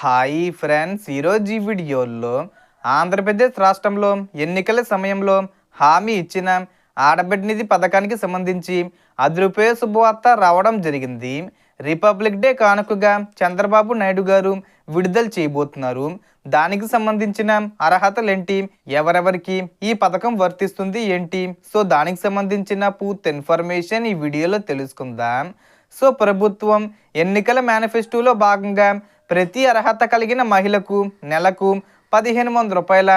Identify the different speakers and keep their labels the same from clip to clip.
Speaker 1: Hi friends ఈరోజు ఈ వీడియోలో ఆంధ్రప్రదేశ్ రాష్ట్రంలో ఎన్నికల సమయంలో హామీ ఇచ్చిన ఆడబిడ్డ నిధి పథకానికి సంబంధించి అది శుభవార్త రావడం జరిగింది. రిపబ్లిక్ డే కానుకగా చంద్రబాబు నాయుడు గారు విడుదల చేయబోతున్నారు. దానికి సంబంధించిన అర్హతలు ఏంటి ఎవరెవరికి ఈ పథకం వర్తిస్తుంది ఏంటి? సో దానికి సంబంధించిన పూర్తి ఇన్ఫర్మేషన్ ఈ వీడియోలో తెలుసుకుందాం. సో ప్రభుత్వం ఎన్నికల మేనిఫెస్టోలో భాగంగా ప్రతి అర్హత కలిగిన మహిళకు నెలకు పదిహేను వందల రూపాయల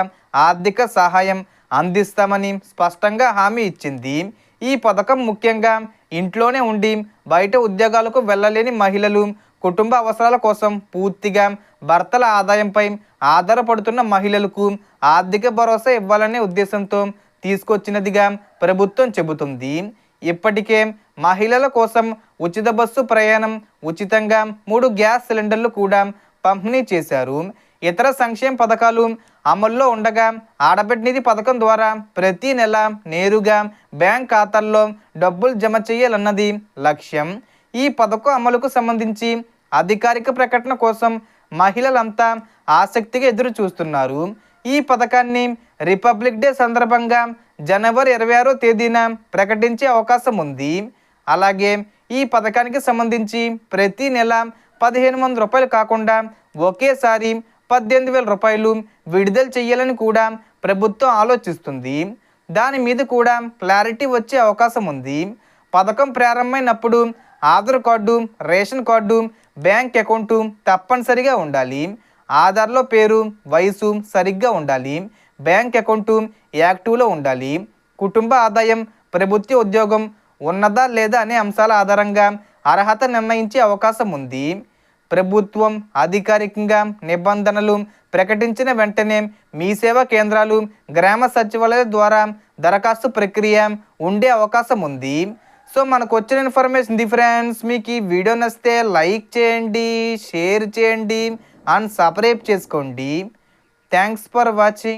Speaker 1: ఆర్థిక సహాయం అందిస్తామని స్పష్టంగా హామీ ఇచ్చింది. ఈ పథకం ముఖ్యంగా ఇంట్లోనే ఉండి బయట ఉద్యోగాలకు వెళ్ళలేని మహిళలు కుటుంబ అవసరాల కోసం పూర్తిగా భర్తల ఆదాయంపై ఆధారపడుతున్న మహిళలకు ఆర్థిక భరోసా ఇవ్వాలనే ఉద్దేశంతో తీసుకొచ్చినదిగా ప్రభుత్వం చెబుతుంది. ఇప్పటికే మహిళల కోసం ఉచిత బస్సు ప్రయాణం ఉచితంగా మూడు గ్యాస్ సిలిండర్లు కూడా పంపిణీ చేశారు. ఇతర సంక్షేమ పథకాలు అమల్లో ఉండగా ఆడబిడ్డ నిధి పథకం ద్వారా ప్రతి నెల నేరుగా బ్యాంక్ ఖాతాల్లో డబ్బులు జమ చేయాలన్నది లక్ష్యం. ఈ పథకం అమలుకు సంబంధించి అధికారిక ప్రకటన కోసం మహిళలంతా ఆసక్తిగా ఎదురు చూస్తున్నారు ఈ పథకాన్ని రిపబ్లిక్ డే సందర్భంగా జనవరి ఇరవై ఆరో తేదీన ప్రకటించే అవకాశం ఉంది. అలాగే ఈ పథకానికి సంబంధించి ప్రతి నెల పదిహేను వందల రూపాయలు కాకుండా ఒకేసారి పద్దెనిమిది వేల రూపాయలు విడుదల చేయాలని కూడా ప్రభుత్వం ఆలోచిస్తుంది. దాని మీద కూడా క్లారిటీ వచ్చే అవకాశం ఉంది. పథకం ప్రారంభమైనప్పుడు Aadhaar card ration card bank account తప్పనిసరిగా ఉండాలి. ఆధార్లో పేరు వయసు సరిగ్గా ఉండాలి. బ్యాంక్ అకౌంటు యాక్టివ్లో ఉండాలి. కుటుంబ ఆదాయం ప్రభుత్వ ఉద్యోగం ఉన్నదా లేదా అనే అంశాల ఆధారంగా అర్హత నిర్ణయించే అవకాశం ఉంది. ప్రభుత్వం అధికారికంగా నిబంధనలు ప్రకటించిన వెంటనే మీ సేవా కేంద్రాలు గ్రామ సచివాలయాల ద్వారా దరఖాస్తు ప్రక్రియ ఉండే అవకాశం ఉంది. సో మనకు వచ్చిన ఇన్ఫర్మేషన్ ది ఫ్రెండ్స్ మీకు ఈ వీడియో నచ్చితే లైక్ చేయండి షేర్ చేయండి అండ్ సబ్స్క్రైబ్ చేసుకోండి. Thanks for watching.